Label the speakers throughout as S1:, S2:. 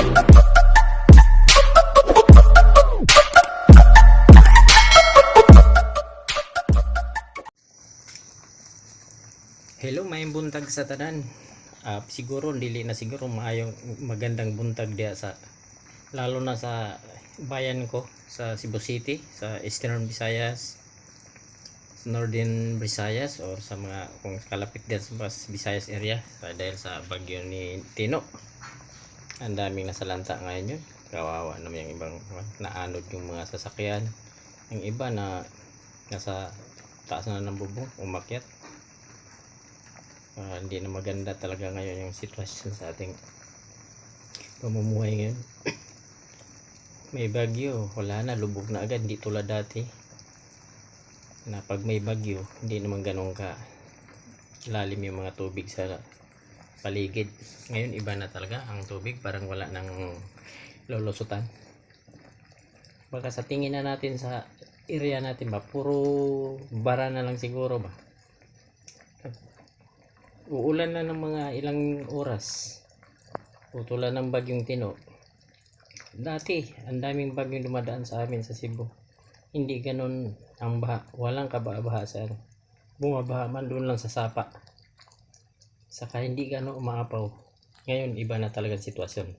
S1: Hello, may buntag sa tanan. Ah, siguro dili na siguro maayong magandang buntag diya sa lalo na sa bayan ko sa Cebu City, sa Eastern Visayas, sa Northern Visayas or sa mga kung kalapit din sa Bas- Visayas area dahil sa bagyo ni Tino. Ang daming nasalanta ngayon yun. Kawawa naman yung ibang naanod yung mga sasakyan. Yung iba na nasa taas na ng bubong, umakyat. Ah, hindi na maganda talaga ngayon yung sitwasyon sa ating pamumuhay ngayon. may bagyo, wala na, lubog na agad, hindi tulad dati. Na pag may bagyo, hindi naman ganun ka lalim yung mga tubig sa paligid. Ngayon iba na talaga ang tubig, parang wala nang lulusutan. Baka sa tingin na natin sa area natin ba, puro bara na lang siguro ba? uulan na ng mga ilang oras. Putulan ng bagyong tino. Dati ang daming bagyong dumadaan sa amin sa Cebu. Hindi ganun ang baha. Walang kabaha sa bumabaha man doon lang sa sapa saka hindi gano'n umaapaw. Ngayon iba na talaga sitwasyon.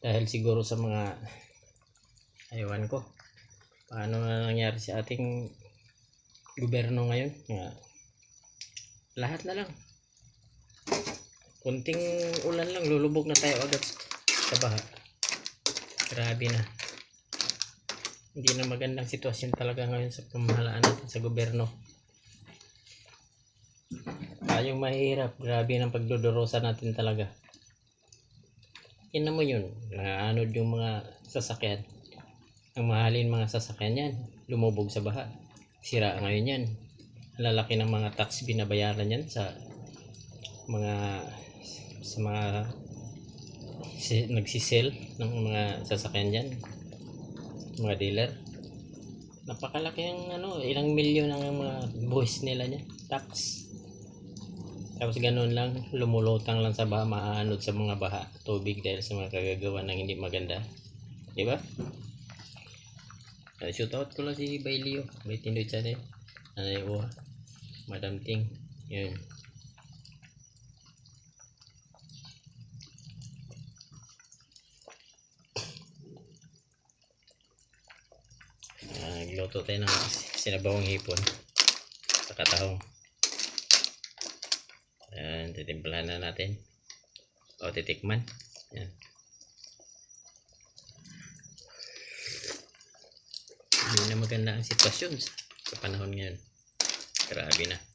S1: Dahil siguro sa mga ayawan ko paano na nangyari sa ating gobyerno ngayon nga lahat na lang. Kunting ulan lang lulubog na tayo agad sa baha. Grabe na. Hindi na magandang sitwasyon talaga ngayon sa pamahalaan natin sa gobyerno tayong mahirap. Grabe ng pagdodorosa natin talaga. Yun mo yun. Nanganod yung mga sasakyan. Ang mahalin mga sasakyan yan lumubog sa baha. Sira ngayon yan. Lalaki ng mga tax binabayaran yan sa mga sa mga si, nagsisell ng mga sasakyan dyan mga dealer. Napakalaki ang ano ilang milyon ang mga buwis nila niya tax tapos ganun lang lumulutang lang sa baha maaanod sa mga baha tubig dahil sa mga kagagawa ng hindi maganda. Di ba? Shout out ko lang si Bailio may tindoy channel. Yung uha Madam Ting yun. Ah, nagluto tayo ng sinabawang hipon sa katahong Ayan, titimplahan na natin. O titikman. Ayan. hindi na maganda ang sitwasyon sa panahon ngayon. Grabe na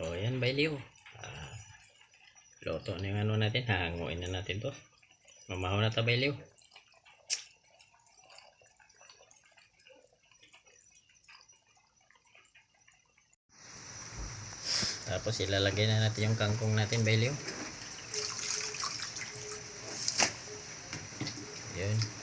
S1: So, yan, bailiw. Ah, loto na yung ano natin. Hanguin na natin to. Mamahaw na ta, bailiw. Tapos ilalagay na natin yung kangkong natin, bailiw. Yun.